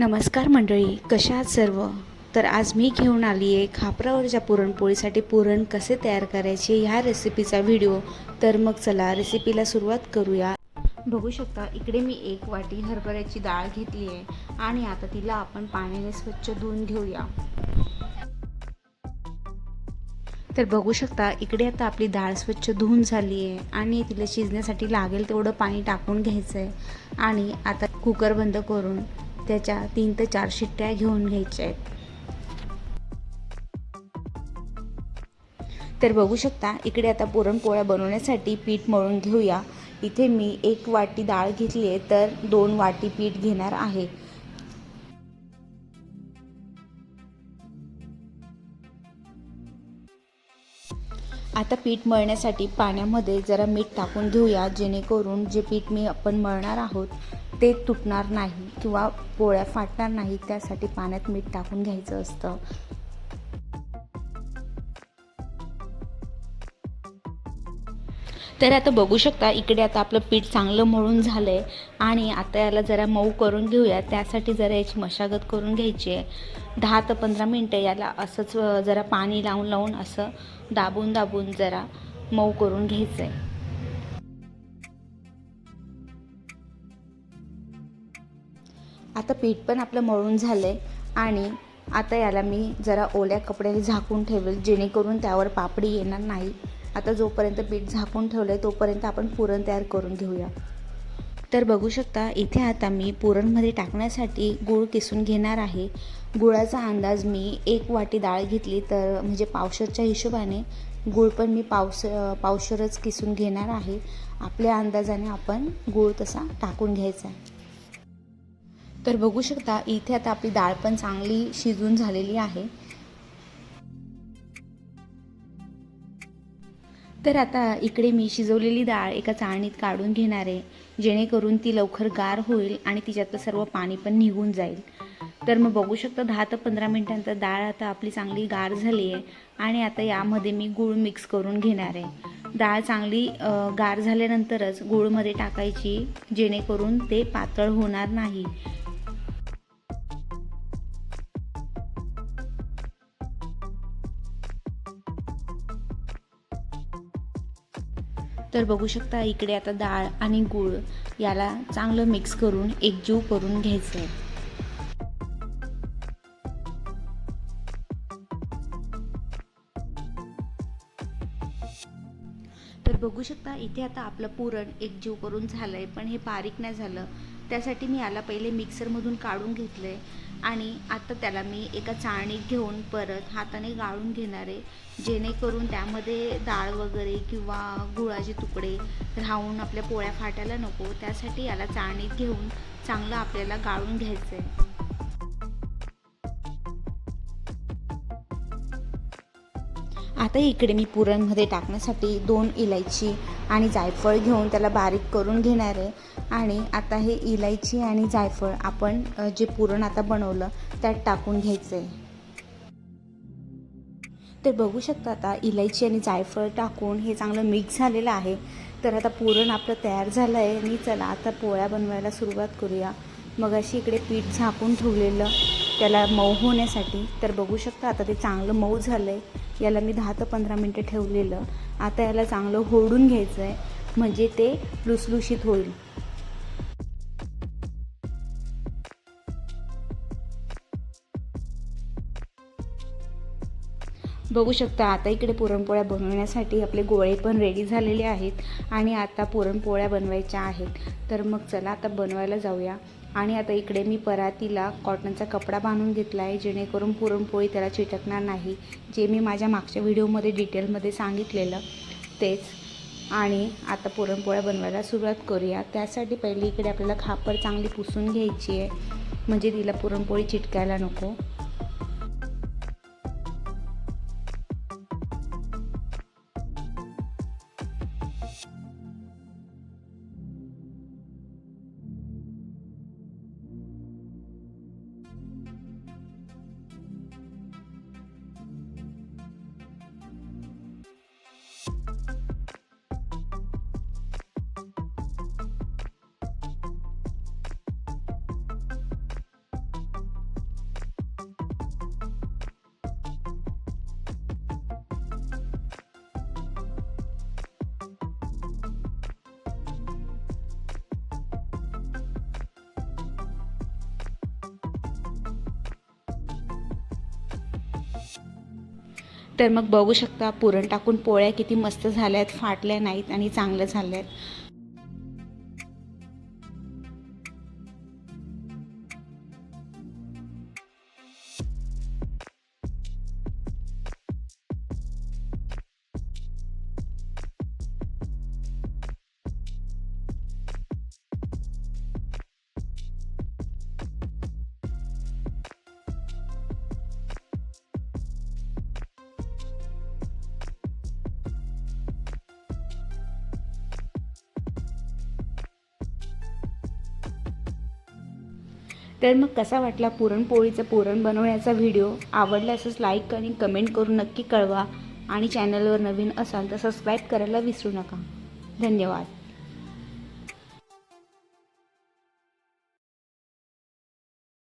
नमस्कार मंडळी कशा आहात सर्व? तर आज मी घेऊन आली आहे खापरावरच्या पुरणपोळीसाठी पुरण कसे तयार करायचे ह्या रेसिपीचा व्हिडिओ तर मग चला रेसिपीला सुरुवात करूया. बघू शकता इकडे मी एक वाटी हरभऱ्याची डाळ घेतली आहे आणि आता तिला आपण पाण्याने स्वच्छ धुवून घेऊया. तर बघू शकता इकडे आता आपली डाळ स्वच्छ धुवून झाली आहे आणि तिला शिजण्यासाठी लागेल तेवढं पाणी टाकून घ्यायचं आहे आणि आता कुकर बंद करून त्याच्या तीन ते चार शिट्ट्या घेऊन घ्यायच्या आहेत. तर बघू शकता इकडे आता पुरणपोळ्या बनवण्यासाठी पीठ मळून घेऊया. इथे मी एक वाटी डाळ घेतली आहे तर दोन वाटी पीठ घेणार आहे. आता पीठ मळण्यासाठी पाण्यामध्ये जरा मीठ टाकून घेऊया जेणेकरून जे पीठ मी आपण मळणार आहोत ते तुटणार नाही किंवा पोळ्या फाटणार नाही त्यासाठी पाण्यात मीठ टाकून घ्यायचं असतं. तर आता बघू शकता इकडे आता आपलं पीठ चांगलं मळून झालं आहे आणि आता याला जरा मऊ करून घेऊया. त्यासाठी जरा याची मशागत करून घ्यायची आहे. दहा ते पंधरा मिनटं याला असंच जरा पाणी लावून लावून असं दाबून दाबून जरा मऊ करून घ्यायचं आहे आता पीठ पण आपलं मळून झालं आहे आणि आता याला मी जरा ओल्या कपड्याने झाकून ठेवेल जेणेकरून त्यावर पापडी येणार नाही. आता जोपर्यंत पीठ झाकून ठेवलं आहे तोपर्यंत आपण पुरण तयार करून घेऊया. तर बघू शकता इथे आता मी पुरणमध्ये टाकण्यासाठी गूळ किसून घेणार आहे. गुळाचा अंदाज मी एक वाटी डाळ घेतली तर म्हणजे पावशरच्या हिशोबाने गूळ पण मी पावस पावशरच किसून घेणार आहे. आपल्या अंदाजाने आपण गूळ तसा टाकून घ्यायचा आहे. तर बघू शकता इथे आता आपली डाळ पण चांगली शिजून झालेली आहे. तर आता इकडे मी शिजवलेली डाळ एका चाळणीत काढून घेणार आहे जेणेकरून ती लवकर गार होईल आणि तिच्यातलं सर्व पाणी पण निघून जाईल. तर मग बघू शकता दहा ते पंधरा मिनटांतर डाळ आता आपली चांगली गार झाली आहे आणि आता यामध्ये मी गूळ मिक्स करून घेणार आहे. डाळ चांगली गार झाल्यानंतरच गूळमध्ये टाकायची जेणेकरून ते पातळ होणार नाही. तर बघू शकता इकडे आता डाळ आणि गूळ याला चांगलं मिक्स करून एकजीव करून घ्यायचं आहे तर बघू शकता इथे आता आपलं पुरण एकजीव करून झालं आहे पण हे बारीक नाही झालं. त्यासाठी मी याला पहिले मिक्सरमधून काढून घेतलं आहे आणि आता त्याला मी एका चाळणीत घेऊन परत हाताने गाळून घेणार आहे. जेणेकरून त्यामध्ये डाळ वगैरे किंवा गुळाचे तुकडे राहून आपल्या पोळ्या फाटायला नको. त्यासाठी याला चाळणीत घेऊन चांगलं आपल्याला गाळून घ्यायचं आहे आता इकडे मी पुरणमध्ये टाकण्यासाठी दोन इलायची आणि जायफळ घेऊन त्याला बारीक करून घेणार आहे. आणि आता हे इलायची आणि जायफळ आपण जे पुरण आता बनवलं त्यात टाकून घ्यायचं आहे तर बघू शकता आता इलायची आणि जायफळ टाकून हे चांगलं मिक्स झालेलं आहे. तर आता पुरण आपलं तयार झालं आहे. आणि चला आता पोळ्या बनवायला सुरुवात करूया. मग अशी इकडे पीठ झाकून ठेवलेलं त्याला मऊ होण्यासाठी. तर बघू शकता आता ते चांगलं मऊ झालं आहे याला मी दहा ते पंधरा मिनटं ठेवलेलं. आता याला चांगलं होडून घ्यायचं आहे म्हणजे ते लुसलुशीत होईल. बघू शकता आता इकडे पुरणपोळ्या बनवण्यासाठी आपले गोळे पण रेडी झालेले आहेत आणि आता पुरणपोळ्या बनवायच्या आहेत. तर मग चला आता बनवायला जाऊया. आणि आता इकडे मी परातीला कॉटनचा कपडा बांधून घेतला आहे जेणेकरून पुरणपोळी त्याला चिटकणार नाही जे मी माझ्या मागच्या व्हिडिओमध्ये डिटेलमध्ये सांगितलेलं तेच. आणि आता पुरणपोळ्या बनवायला सुरुवात करूया. त्यासाठी पहिले इकडे आपल्याला खापर चांगली पुसून घ्यायची आहे म्हणजे तिला पुरणपोळी चिटकायला नको. तर मग बघू शकता पुरण टाकून पोळ्या किती मस्त झाल्या आहेत फाटल्या नाहीत आणि चांगल्या झाल्या आहेत तर मग कसा वाटला पुरणपोळीचं पुरण बनवण्याचा व्हिडिओ आवडला असंच लाईक आणि कमेंट करून नक्की कळवा. आणि चॅनलवर नवीन असाल तर सबस्क्राईब करायला विसरू नका. धन्यवाद.